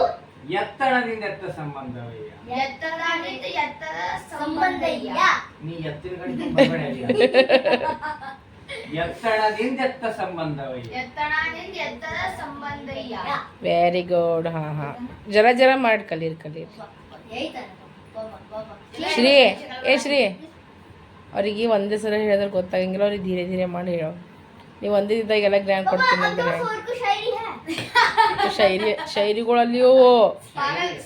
ಎತ್ತರದಿಂದ ಎತ್ತ ಸಂಬಂಧವಯ್ಯ. ಎತ್ತರದಿಂದ ಎತ್ತರ ಸಂಬಂಧಯ್ಯ. ನೀ ಎತ್ತಿನ ಕಡೆ. ಎತ್ತರದಿಂದ ಎತ್ತ ಸಂಬಂಧವಯ್ಯ. ಎತ್ತರದಿಂದ ಎತ್ತರ ಸಂಬಂಧಯ್ಯ. ವೆರಿ ಗುಡ್ ಹಾ ಹಾ. ಜರ ಜರ ಮಾಡಿ ಕಲೀರಿ ಕಲೀರಿ. ಶ್ರೀ ಏ ಶ್ರೀ. ಅವ್ರಿಗೆ ಒಂದೇ ಸಲ ಹೇಳಿದ್ರೆ ಗೊತ್ತಾಗಂಗಿಲ್ಲ ಅವ್ರಿಗೆ ಧೀರೆ ಧೀರೆ ಮಾಡಿ ಹೇಳೋ ನೀವು ಒಂದೇ ಇದ್ದಾಗೆಲ್ಲ ಗ್ರ್ಯಾಂಡ್ ಕೊಡ್ತೀನಿ ಅಂದ್ರೆ ಶೈರಿ ಶೈರಿಗಳಲ್ಲಿಯೂ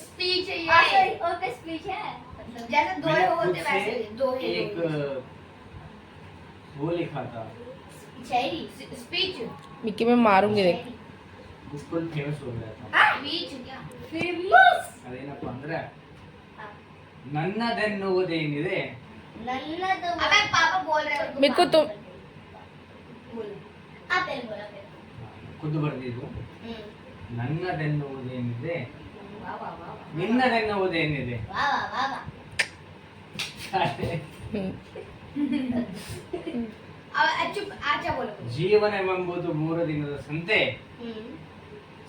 स्पीच है ये ओके स्पीच है जैसे दो मैंने खुद होते वैसे से दो एक वो लिखा था शायरी स्पीच ಮಿಕ್ಕಿ ಮೇ ಮಾರುಂಗಿದೆ ಫುಲ್ ಫೇಮಸ್ हो गया था स्पीच क्या फेमस ಅದೇನಪ್ಪ ಅಂದ್ರೆ ನನ್ನದೆನ್ನುವುದೇನಿದೆ नन्नद अबे पापा बोल रहे हो ಮಿಕ್ಕು ತು ಆಪಲ್ ಬೋಲ್ ಖುದ್ದು ಬರೆದಿದ್ದು? ನನ್ನದೆನ್ನುವುದೇನಿದೆ ನಿನ್ನದೆನ್ನುವುದೇನಿದೆ ಜೀವನವೆಂಬುದು ಮೂರು ದಿನದ ಸಂತೆ.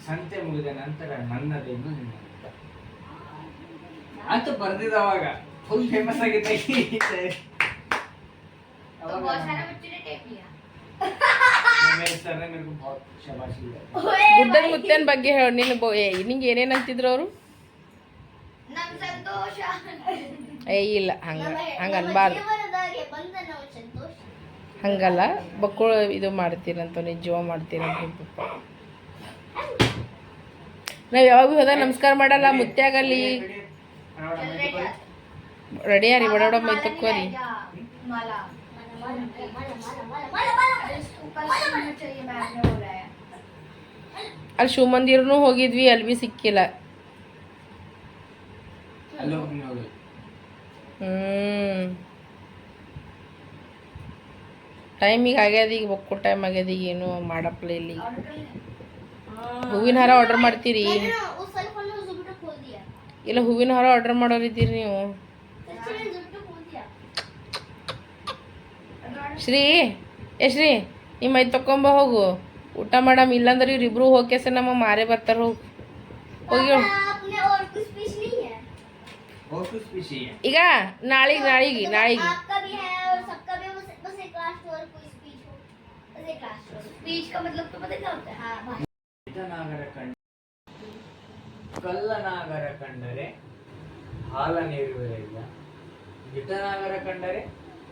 ಸಂತೆ ಮುಗಿದ ನಂತರ ನನ್ನದೇನು ನಿನ್ನ ಅಂತ ಬರ್ದಿದ್ದವಾಗ ಫುಲ್ ಫೇಮಸ್ ಆಗಿದೆ ಗುಡ್ಡದ ಮುತ್ತೇನ್ ಬಗ್ಗೆ ಹೇಳು ನಿನ್ನ ನಿಂಗೆ ಏನೇನು ಅಂತಿದ್ರು ಅವರು? ಏ ಇಲ್ಲ ಹಂಗ ಹಂಗ ಅನ್ಬಾರ್ದು ನಾವು ಹಂಗಲ್ಲ ಬಕ್ಕುಳ ಇದು ಮಾಡ್ತೀರಂತ ನಿಜವ ಮಾಡ್ತೀರಂತ ನಿಮ್ ಪಪ್ಪ ನಾವ್ ಯಾವಾಗ ಹೋದ ಹೋದಾಗ ನಮಸ್ಕಾರ ಮಾಡಲ್ಲ ಮುತ್ಯಾಗಲ್ಲಿ. ರೆಡಿ ಯಾರಿ ಬಡ ಬಡ ಮೈ ತಕ್ಕೋರಿ ಅಲ್ಲಿ ಶಿವಮಂದಿರನು ಹೋಗಿದ್ವಿ ಅಲ್ಲಿ ಬಿ ಸಿಕ್ಕಿಲ್ಲ. ಹ್ಮ್. ಟೈಮಿಗೆ ಆಗ್ಯದ ಈಗ ಬೊಕ್ಕು ಟೈಮ್ ಆಗ್ಯದ ಈಗ ಏನು ಮಾಡಪ್ಲೆ ಇಲ್ಲಿ ಹೂವಿನ ಹಾರ ಆರ್ಡರ್ ಮಾಡ್ತೀರಿ? ಇಲ್ಲ ಹೂವಿನ ಹಾರ ಆರ್ಡರ್ ಮಾಡೋರಿದ್ದೀರಿ ನೀವು? ಶ್ರೀ ಎಶ್ರೀ ಶ್ರೀ ನಿಮ್ಮ ಮೈ ತಕೊಂಬ ಹೋಗು. ಊಟ ಮಾಡಮ್ ಇಲ್ಲಾಂದ್ರೆ ಇವ್ರಿಬ್ರು ಹೋಗ್ಯಸ ನಮ್ಮ ಮಾರೇ ಬರ್ತಾರ ಹೋಗಿ. ಹೋಗಿ ಈಗ ನಾಳೆಗೆ ನಾಳೆಗೆ ನಾಳೆಗೆ. ಕಲ್ಲನಾಗರ ಕಂಡರೆ ಹಾಲ ನೀಡುವುದಿಲ್ಲ ಗಿಟ್ಟನಾಗರ ಕಂಡರೆ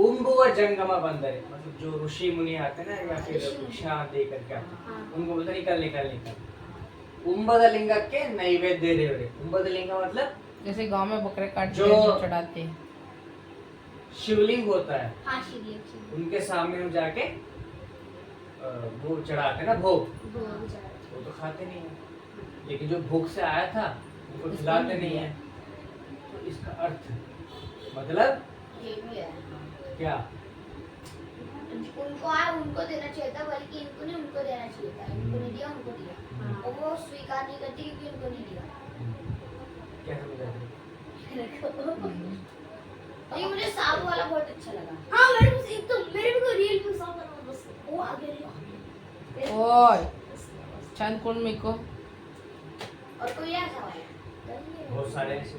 उम्बुव जंगम बंदर मतलब जो ऋषि मुनि आते ना या फिर शिक्षा दे करके आते उनको बोलते निकल निकल निकल। उम्बद लिंग के नैवेद्य दे रहे। उम्बद लिंग मतलब जैसे गाँव में बकरे काट जो चढ़ाते हैं। शिवलिंग होता है। हाँ, शिवलिंग उनके सामने हम जाके वो चढ़ाते ना भोग। वो तो खाते नहीं है। लेकिन जो भोग से आया था उनको खिलाते नहीं है। तो इसका अर्थ मतलब क्या? उनको आ उनको देना चाहिए था बल्कि इनको नहीं उनको देना चाहिए था। इनको नहीं दिया उनको दिया। और वो स्वीकार नहीं करती क्योंकि उनको नहीं दिया। क्या समझ रहे हैं? ये मुझे सांप वाला बहुत अच्छा लगा। हाँ मेरे को एक तो मेरे को रियल में सांप वाला है। वो आगे रियल ओय छान कोण मिको और कोई ऐसा वाला? बहुत सारे ऐसे।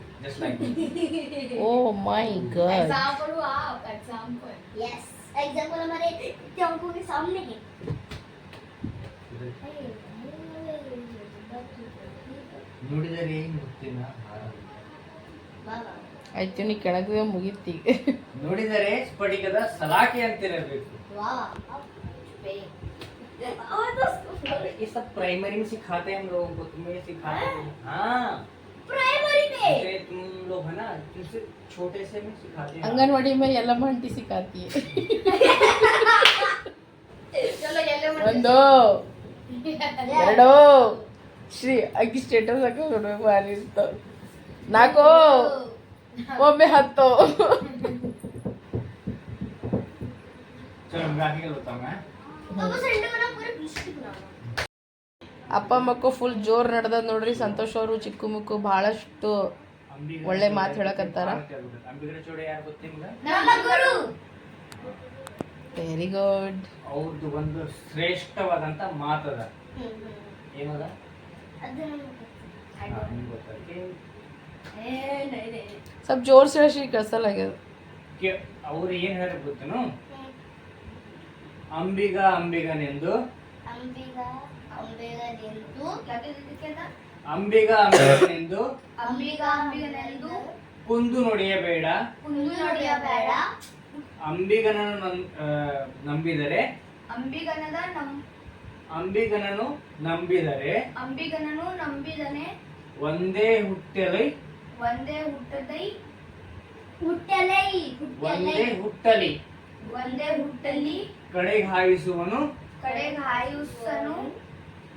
exactly just like oh my god example हुआ आप एग्जाम्पल यस एग्जाम्पल हमारे टेम्पो के सामने है ನುಡಿದರೆ ಮುತ್ತಿನ ಹಾರ बाबा ಆಯ್ತು ನೀ ಕೆಳಗೆ ಮುಗೀತಿ ನುಡಿದರೆ ಸ್ಫಟಿಕದ ಸಲಾಕೆ ಅಂತಿರಬೇಕು वाह और दोस्तों ये सब प्राइमरी में सिखाते हैं हम लोगों को तुम्हें सिखाते हैं हाँ प्राइमरी में अरे तुम लोग है ना तुमसे छोटे से में सिखाते हैं अंगनवाड़ी में ಎಲ್ಲ ಮಂಟಿ ಸಿಕ್ಕಾತಿ चलो येलो ಒಂದು ಎರಡು ಶ್ರೀ ಅಕ್ಕಿ ಸ್ಟೇಟಸ್ ಹಾಕಿ ನೋಡ್ಬೇಕು ಭಾರಿ ಇತ್ತು ನಾಲ್ಕು ಒಮ್ಮೆ ಹತ್ತು चलो मैं आगे का बताऊंगा हाँ? अब संडे को ना पूरे डिस्ट्रिक्ट बनाओ ಅಪ್ಪ ಮಕ್ಕಳು ಫುಲ್ ಜೋರು ನಡೆದ ನೋಡ್ರಿ. ಸಂತೋಷ್ ಅವರು ಚಿಕ್ಕು ಮುಕ್ಕು ಬಹಳಷ್ಟು ಒಳ್ಳೆ ಮಾತು ಹೇಳಕತ್ತಾರ. ಅಂಬಿಗರ ಚೋಡೆ ಯಾರು ಗೊತ್ತಿ ನಮ್ಮ ಗುರು ವೆರಿ ಗುಡ್ ಅವ್ರದ್ದು ಒಂದು ಶ್ರೇಷ್ಠವಾದಂತ ಮಾತದ ಏನದ ಸ್ವಲ್ಪ ಜೋರ್ से ಕಳ್ಸಲ್ಲ ಕಳ್ಸಲಾಗ್ಯದ ಅವ್ರು ಏನ್ ಹೇಳ ಗೊತ್ತೇನು? ಅಂಬಿಗ ಅಂಬಿಗನೆಂದು ಅಂಬಿಗ. ಅಂಬಿಗ ನೆಂದು ಅಂಬಿಗ ಅಂಬಿಗನೆಂದು. ಅಂಬಿಗ ಅಂಬಿಗನೆಂದು. ಕುಂದು ನುಡಿಯಬೇಡ. ಕುಂದು ನುಡಿಯಬೇಡ. ಅಂಬಿಗನನ್ನು ನಂಬಿದರೆ. ಅಂಬಿಗನದ ನಂ ಅಂಬಿಗನನು ನಂಬಿದರೆ. ಅಂಬಿಗನನು ನಂಬಿದನೆ ಒಂದೇ ಹುಟ್ಟಲೈ. ಒಂದೇ ಹುಟ್ಟದೈ ಹುಟ್ಟಲೈ. ಒಂದೇ ಹುಟ್ಟಲಿ. ಒಂದೇ ಹುಟ್ಟಲಿ. ಕಡೆಗೆ ಹಾಯಿಸುವನು. ಕಡೆಗೆ ಹಾಯುಸನು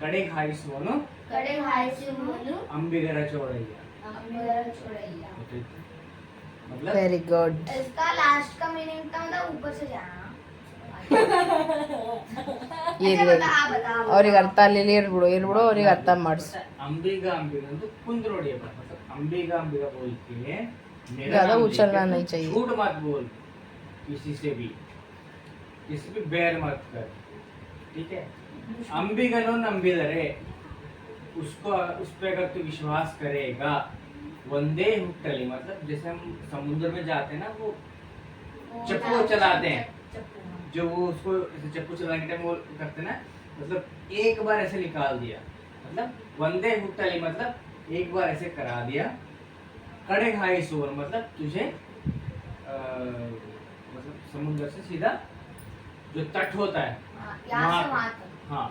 ಕಡೆಗೆ ಹಾಯಿಸುವನು ಕಡೆಗೆ ಹಾಯಿಸುವನು ಅಂಬಿಗರ ಚೋಡಯ್ಯ ಅಂಬಿಗರ ಚೋಡಯ್ಯ ಗೊತ್ತಾಯ್ತಾ? मतलब ವೆರಿ ಗುಡ್ इसका लास्ट का मीनिंग था मतलब ऊपर से जाना ಇರ್ಲಿ बता बता ಅವ್ರಿಗೆ ಅರ್ಥ ಆಗಲಿಲ್ಲ ಇರ್ಬಿಡು ಇರ್ಬಿಡು ಅವ್ರಿಗೆ ಅರ್ಥ ಮಾಡಿಸು अंबिगा अंबिगा तो कुंद रोड़िए मतलब अंबिगा अंबिगा बोल के मेरा ज्यादा नाम उछलना लेके नहीं चाहिए। झूठ मत बोल किसी से भी किसी भी बैर मत कर ठीक है अंबिगनो ನಂಬಿದರೆ उसको उस पे अगर तू विश्वास करेगा वंदे हुट्टली मतलब जैसे हम समुद्र में जाते हैं ना वो चप्पू चलाते हैं जो वो उसको ऐसे चप्पू चलाने के टाइम वो करते हैं ना मतलब एक बार ऐसे निकाल दिया मतलब वंदे हुट्टली मतलब एक बार ऐसे करा दिया कड़े घाई सुवर मतलब तुझे अ, मतलब समुद्र से सीधा जो तट होता है हाँ, यहाँ से वहाँ वहाँ तक हाँ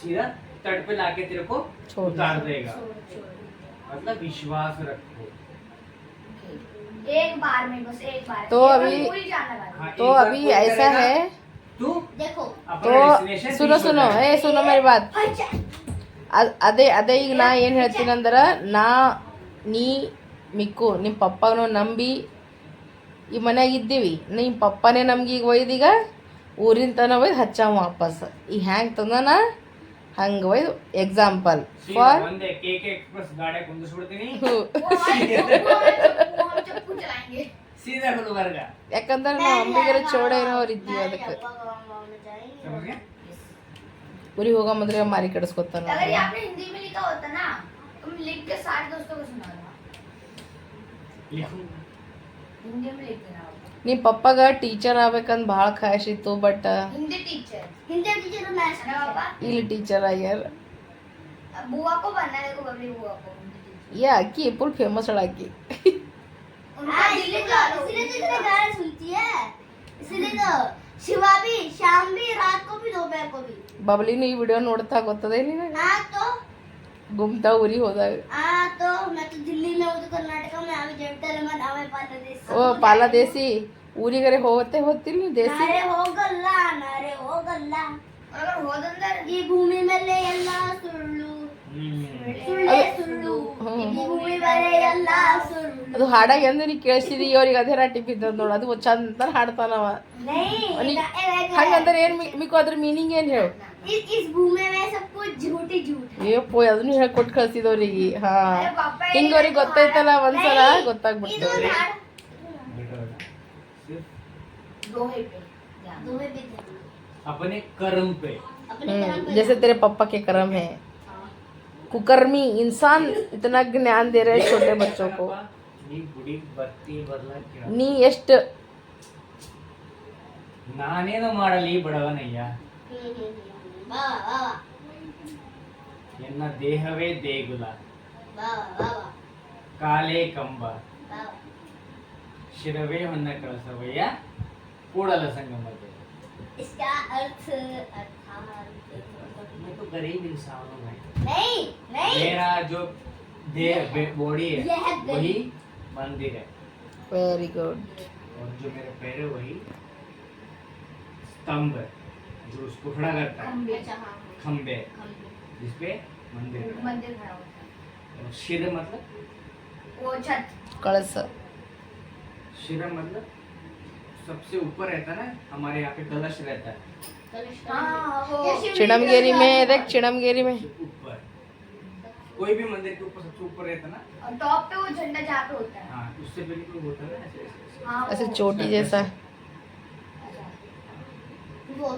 सीधा तट पे लाके तेरे को छोड़ उतार देगा छोड़ छोड़ मतलब विश्वास रखो एक बार में बस एक बार तो ये अभी- पूरी जानने वाली हाँ, तो एक बार अभी कोई ऐसा करेगा, है तू देखो अपना तो destination सुनो reach हो सुनो जाएगा। ಏ ಸುನೋ ಮೇರಿ ಬಾತ್ अच्छा ಅದ್- ಅದೇ ಅದೇ ಈಗ ನಾ ಏನು ಹೇಳ್ತೀನಂದ್ರ ನಾ ನೀ ಮಿಕ್ಕು ನಿಮ್ಮ ಪಪ್ಪನೂ ನಂಬಿ ಈ ಮನ್ಯಾಗ ಇದ್ದೀವಿ ನಿಮ್ಮ ಪಪ್ಪನೇ ನಮ್ಗೆ ಈಗ ಒಯ್ದೀಗ ಊರಿನ ತನ ಒಯ್ದು ಹಚ್ಚಾವ ವಾಪಸ್ ಈಗ ಹ್ಯಾಂಗೆ ತಂದನ ಹಂಗೆ ಒಯ್ದು ಎಕ್ಸಾಂಪಲ್ ಸೀದಾ ಫಾರ್ ಒಂದೇ ಕೆ ಕೆ ಎಕ್ಸ್ಪ್ರೆಸ್ ಗಾಡಿ ಕುಂದಿಸ್ಬಿಡ್ತೀನಿ वो हम जब- वो हम- वो हम चप्पू चलाएंगे ಸೀದಾ ಗುಲ್ಬರ್ಗ ಯಾಕಂದ್ರೆ ನಾವು ಅಂಬಿಗರ ಚೋಡೇನವ್ರು ಇದ್ದೀವಿ ಅದಕ್ಕೆ समझ गए? ಊರಿಗೆ ಹೋಗೋ ಮೊದಲೇ ಮಾರಿ ಕೆಡಿಸ್ಕೊತಾನ अगर ये आपने हिंदी में लिखा होता ना तुम लिख के सारे दोस्तों को सुना देना लिखूं हिंदी में लिख देना आप। ನಿಮ್ಮ ಪಪ್ಪಗ ಟೀಚರ್ ಆಗ್ಬೇಕಂತ ಭಾಳ ಖಾಯಶ್ ಇತ್ತು but Hindi teacher Hindi teacher मैं अरे बाबा ಇಲ್ಲಿ ಟೀಚರ್ ಆಗ್ಯಾರ अब बुआ को बनना है देखो बबली बुआ को हिंदी टीचर ಏ ಅಕ್ಕಿ ಫುಲ್ ಫೇಮಸ್ ಅಳಾಕಿ उनका दिल्ली बुला लो इसलिए तो इतने गाने सुनती है इसलिए तो शिवा भी शाम भी रात को भी दोपहर को भी ಬಬ್ಲಿನ ಈ ವಿಡಿಯೋ ನೋಡ್ತಾ ಗೊತ್ತದೆ ನೀನು हाँ तो ಗುಮ್ತಾ ಊರಿಗೆ ಹೋದಾಗ हाँ तो मैं तो दिल्ली में हूँ तो कर्नाटक में आवे जेठल में आवे पाला देश ಓ ಪಾಲ ದೇಸಿ ಊರಿಗರೆ ಹೋಗತ್ತೆ ಹೋಗ್ತಿಲ್ಲ ನೀವು ದೇಸಿ ನಾರೆ ಹೋಗಲ್ಲ ನಾರೆ ಹೋಗಲ್ಲ और अगर हो अंदर ಈ ಭೂಮಿ ಮೇಲೆ ಎಲ್ಲ ಸುಳ್ಳು ಸುಳ್ಳೇ ಸುಳ್ಳು ಈ ಭೂಮಿ ಮೇಲೆ ಎಲ್ಲ ಸುಳ್ಳು ಅದು ಹಾಡಾಗ ಎಂದು ನೀ ಕೇಳಿಸಿದಿ ಅವ್ರಿಗೆ ಅದೇ ರಾಟಿ ಬಿದ್ದದ್ ನೋಡು ಅದು ಚಂದ ಹಾಡ್ತಾನವ नहीं अनि- ए- ए- ए- ಹಂಗಂದ್ರೆ ಏನ್ ಮಿ- ಮಿಕ್ಕು ಅದ್ರ ಮೀನಿಂಗ್ ಏನ್ ಹೇಳು इस इस भूमि में सब कुछ झूठ ही झूठ है ಏ ಪೋಯ್ ಅದನ್ನು ಹೇಳ್ಕೊಟ್ಟು ಕಳ್ಸಿದವ್ರಿಗೆ ಹಾ अरे पापा ये ಹಿಂಗ ಅವ್ರಿಗೆ ಗೊತ್ತೈತಲ್ಲ ಒಂದ್ಸಲ ಇದು ಗೊತ್ತಾಗ್ಬಿಡ್ತು ಒಂದು ಹಾಡು सिर्फ दोहे पे ध्यान दो। दोहे पे ध्यान। अपने कर्म पे अपने हम्म, कर्म पे जैसे तेरे पापा के कर्म है कुकर्मी इंसान इतना ज्ञान दे रहे हैं छोटे बच्चों को ನೀ ಗುಡಿ ಬರ್ತಿ ಬರ್ಲ ಕೇಳ ನೀ ಎಷ್ಟು ನಾನೇನು ಮಾಡಲಿ ಬಡವನಯ್ಯ हम्म, हम्म, हम्म। वाह वाह ಎನ್ನ ದೇಹವೇ ದೇಗುಲ वाह वाह वाह ಕಾಲೇ ಕಂಬ वाह ಶಿರವೇ ಹೊನ್ನ ಕಳಸವಯ್ಯ ಕೂಡಲ ಸಂಗಮದೆ इसका अर्थ अर्थात मैं तो गरीब इंसान हूँ भाई नहीं नहीं मेरा जो देह बॉडी है यह गरीब- वही मंदिर है ವೆರಿ ಗುಡ್ और जो मेरे पैर है वही स्तंभ है जो उसको खड़ा करता है। खम्बे अच्छा, हाँ, हाँ। जिसपे मंदिर मंदिर खड़ा होता है। शिर मतलब? वो छत। कलश। शिर मतलब? सबसे ऊपर रहता है ना हमारे यहाँ पे कलश रहता है। हाँ, चिड़मगेरी में देख चिड़मगेरी में। ऊपर। कोई भी मंदिर के ऊपर सबसे ऊपर रहता ना। टॉप पे वो झंडा जहाँ पे होता है। हाँ उससे पहले कोई होता है ना ऐसे ऐसे चोटी जैसा। अच्छा। वो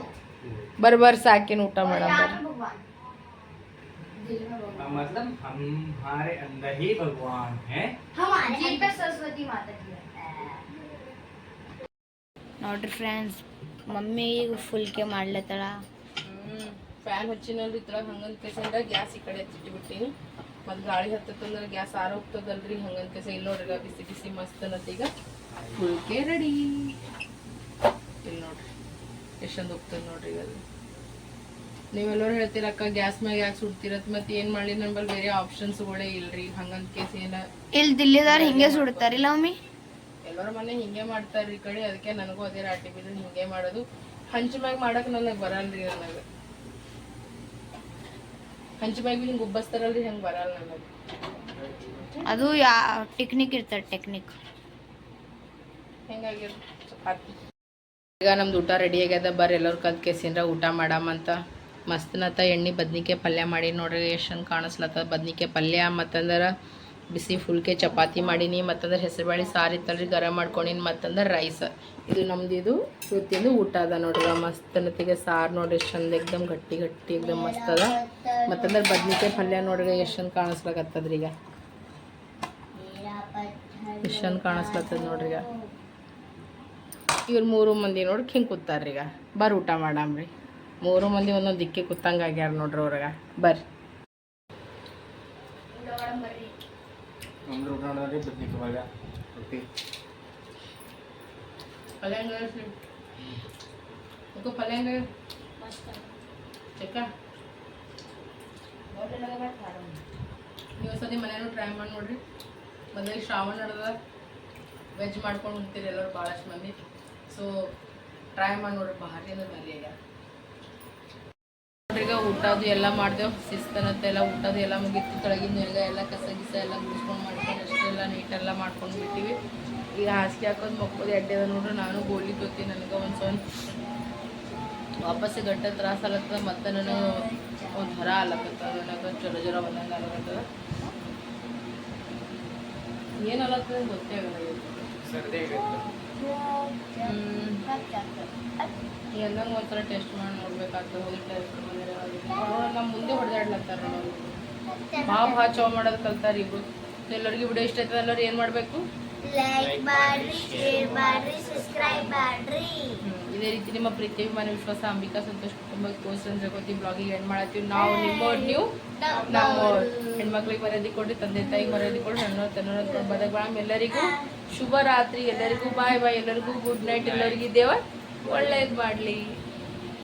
है बर बर साकिन ಊಟ और ಮಾಡಮ್ यहाँ ಬರ್ರಿ. पे भगवान दिल में हाँ, भगवान मतलब हम हमारे अंदर ही भगवान है हमारे जी पे सरस्वती माता जी है ನೋಡ್ರಿ ಫ್ರೆಂಡ್ಸ್ ಮಮ್ಮಿ ಈಗ ಫುಲ್ಕೆ ಮಾಡ್ಲತ್ತಳ ಫ್ಯಾನ್ ಹಚ್ಚಿನಲ್ರಿ ಇತ್ರ ಹಂಗಂತ ಕೇಸಂದ್ರ ಗ್ಯಾಸ್ ಈ ಕಡೆ ಹಚ್ಚಿಟ್ಬಿಟ್ಟಿನಿ ಮತ್ತು ಗಾಳಿ ಹತ್ತತ್ತಂದ್ರೆ ಗ್ಯಾಸ್ ಆರ ಹೋಗ್ತದಲ್ರಿ ಹಂಗಂತ ಕೇಸ ಇಲ್ಲಿ ನೋಡ್ರಿ ಈಗ ಬಿಸಿ ಬಿಸಿ ಮಸ್ತ್ ಅನ್ನತ್ ಈಗ ಫುಲ್ಕೆ ರೆಡಿ ಇಲ್ಲಿ ನೋಡ್ರಿ ಎಷ್ಟೊಂದು ಹೋಗ್ತದೆ ನೋಡ್ರಿ ಅದು ನೀವೆಲ್ಲರೂ ಹೇಳ್ತೀರ ಅಕ್ಕ ಗ್ಯಾಸ್ ಮ್ಯಾಗ ಯಾಕೆ ಸುಡ್ತಿರತ್ ಮತ್ತೆ ಏನು ಮಾಡಲಿ? ನಂಬಲ್ ಬೇರೆ ಆಪ್ಷನ್ಸ್ಗಳೇ ಇಲ್ರಿ. ಹಂಗಂತ ಕೇಸ್ ಏನ ಇಲ್ಲಿ ದಿಲ್ಲಿದವ್ರು ಹಿಂಗೆ ಸುಡ್ತಾರಿಲ್ಲ ಲವಮಿ ಎಲ್ಲರ ಮನೆ ಹಿಂಗೆ ಮಾಡ್ತಾರ್ರಿ ಕಡೆ. ಅದಕ್ಕೆ ನನಗೂ ಅದೇ ರಾಟಿ ಬಿದ್ದು ಹಿಂಗೆ ಮಾಡೋದು. ಹಂಚ ಮ್ಯಾಗ ಮಾಡಕ್ ನನಗೆ ಬರಲ್ರಿ ನನಗೆ ಹಂಚ ಮ್ಯಾಗ ಹಿಂಗೆ ಉಬ್ಬಸ್ತಾರಲ್ರಿ ಹಂಗೆ ಬರಲ್ಲ ನನಗೆ. ಅದು ಯಾ ಟೆಕ್ನಿಕ್ ಇರ್ತದೆ ಟೆಕ್ನಿಕ್ ಹೆಂಗಾಗಿರ್ ಈಗ ನಮ್ದು ಊಟ ರೆಡಿ ಆಗ್ಯದ, ಬರ್ರಿ ಎಲ್ಲರೂ ಕಲ್ತ್ ಕೇಸಿಂದ್ರ ಊಟ ಮಾಡಾಮಂತ ಮಸ್ತನತ್ತ ಎಣ್ಣೆ ಬದ್ನಿಕಾಯಿ ಪಲ್ಯ ಮಾಡಿ ನೋಡ್ರಿ, ಎಷ್ಟು ಕಾಣಿಸ್ಲತ್ತ ಬದ್ನಿಕಾಯಿ ಪಲ್ಯ. ಮತ್ತಂದ್ರೆ ಬಿಸಿ ಫುಲ್ಕೆ ಚಪಾತಿ ಮಾಡೀನಿ, ಮತ್ತಂದ್ರೆ ಹೆಸರುಬೇಳೆ ಸಾರು ಇತ್ತಲ್ರಿ, ಗರಂ ಮಾಡ್ಕೊಂಡಿನಿ ಮತ್ತಂದ್ರೆ ರೈಸ್. ಇದು ನಮ್ದು ಇದು ಇವತ್ತಿಂದು ಊಟ ಅದ ನೋಡ್ರಿ ಮಸ್ತನತಿಗೆ ಸಾರು ನೋಡ್ರಿ, ಎಷ್ಟು ಚಂದ ಎಕ್ದಮ್ ಗಟ್ಟಿ ಗಟ್ಟಿ ಎಕ್ದಮ್ ಮಸ್ತ್ ಅದ. ಮತ್ತಂದ್ರೆ ಬದ್ನಿಕಾಯಿ ಪಲ್ಯ ನೋಡ್ರಿ, ಎಷ್ಟು ಚಂದ ಕಾಣಿಸ್ಲಾಕತ್ತದ್ರಿ ಈಗ ಎಷ್ಟು ಚಂದ ಕಾಣಿಸ್ಲತ್ತದ ನೋಡ್ರಿ ಈಗ ಇವ್ರು ಮೂರು ಮಂದಿ ನೋಡಿ ಹಿಂಗೆ ಕೂತಾರ್ರಿ ಈಗ. ಬರ್ರಿ ಊಟ ಮಾಡಾಮ್ರಿ ಮೂರು ಮಂದಿ ಒಂದೊಂದು ದಿಕ್ಕಿ ಕೂತಂಗೆ ಆಗ್ಯಾರ ನೋಡ್ರಿ ಅವ್ರಾಗ ಬರ್ರಿ. ನೀವು ಸತಿ ಮನೇನು ಟ್ರೈ ಮಾಡಿ ನೋಡ್ರಿ. ಮೊದಲಿಗೆ ಶ್ರಾವಣ ನಡೆದ ವೆಜ್ ಮಾಡ್ಕೊಂಡು ಉಣ್ತೀರಿ ಎಲ್ಲರೂ ಭಾಳಷ್ಟು ಮಂದಿ. ಸೊ ಟ್ರೈ ಮಾಡಿ ನೋಡ್ರಿ ಭಾರಿ ಅಂದ್ರೆ ಭಾರಿ ನೋಡ್ರಿ ಈಗ ಊಟದು ಎಲ್ಲ ಮಾಡ್ದೇವು. ಶಿಸ್ತನತ್ತೆಲ್ಲ ಊಟದು ಎಲ್ಲ ಮುಗಿತು. ಕೆಳಗಿನ ಎಲ್ಲ ಎಲ್ಲ ಕಸ ಗಿಸ ಎಲ್ಲ ಮುಗಿಸ್ಕೊಂಡು ಮಾಡ್ಕೊಂಡು ಅಷ್ಟೆಲ್ಲ ನೀಟೆಲ್ಲ ಮಾಡ್ಕೊಂಡು ಬಿಟ್ಟಿವಿ. ಈಗ ಹಾಸಿಗೆ ಹಾಕೋದು ಮಕ್ಕೋದು ಎಡ್ಡೆ ಅದ ನೋಡ್ರಿ, ನಾನು ಗೋಲಿ ತೋತಿ ನನಗೆ ಒಂದು ಸೊನ್. ವಾಪಸ್ ಗಂಟೆ ತ್ರಾಸ ಆಗ್ಲತ್ತದ ಮತ್ತೆ ನಾನು ಒಂದು ಹರ ನನಗೆ ಜ್ವರ ಜ್ವರ ಆಗ್ಲತ್ತದ ಏನು ಆಲತ್ತದ ಗೊತ್ತೇ ಆಗಲ್ಲ ಎಲ್ಲಂಗೆ ಒಂಥರ ಟೆಸ್ಟ್ ಮಾಡಿ ನೋಡ್ಬೇಕಾಗ್ತದೆ ಹೋಗಿ ಟೆಸ್ಟ್ ನೋಡೋಣ ನಮ್ಮ ಮುಂದೆ ಹೊಡೆದಾಡ್ಲತ್ತಾರ ನೋಡಿ ಭಾಳ ಭಾಳ ಚೌ ಮಾಡೋದು ಕಲ್ತಾರ ಇಬ್ರು. ಎಲ್ಲರಿಗೂ ವಿಡಿಯೋ ಇಷ್ಟ ಆಯ್ತದ? ಎಲ್ಲರೂ ಏನು ಮಾಡಬೇಕು? ಲೈಕ್ ಮಾಡ್ರಿ ಶೇರ್ ಮಾಡ್ರಿ ಸಬ್ಸ್ಕ್ರೈಬ್ ಮಾಡ್ರಿ. ಇದೇ ರೀತಿ ನಿಮ್ಮ ಪ್ರೀತಿ ಅಭಿಮಾನ ವಿಶ್ವಾಸ ಅಂಬಿಕಾ ಸಂತೋಷ್ ಕುಟುಂಬ ಕೋರ್ಸ್ ಜಗತಿ ಬ್ಲಾಗಿಗೆ ಎಂಡ್ ಮಾಡತ್ತೀವಿ. ನಾವು ನಿಮ್ಮ ನೀವು ನಮ್ಮ ಹೆಣ್ಮಕ್ಳಿಗೆ ಮರ್ಯಾದೆ ಕೊಟ್ಟು ತಂದೆ ತಾಯಿಗೆ ಮರ್ಯಾದೆ ಕೊಟ್ಟು ನನ್ನ ತನ್ನ ಬದಲಾಮ್ ಎಲ್ಲರಿಗೂ ಶುಭ ರಾತ್ರಿ ಎಲ್ಲರಿಗೂ ಬಾಯ್ ಬಾಯ್ ಎಲ್ಲರಿಗೂ ಗುಡ್ ನೈಟ್ ಎಲ್ಲರಿಗೂ ದೇವ ಒಳ್ಳೇದು ಮಾಡಲಿ.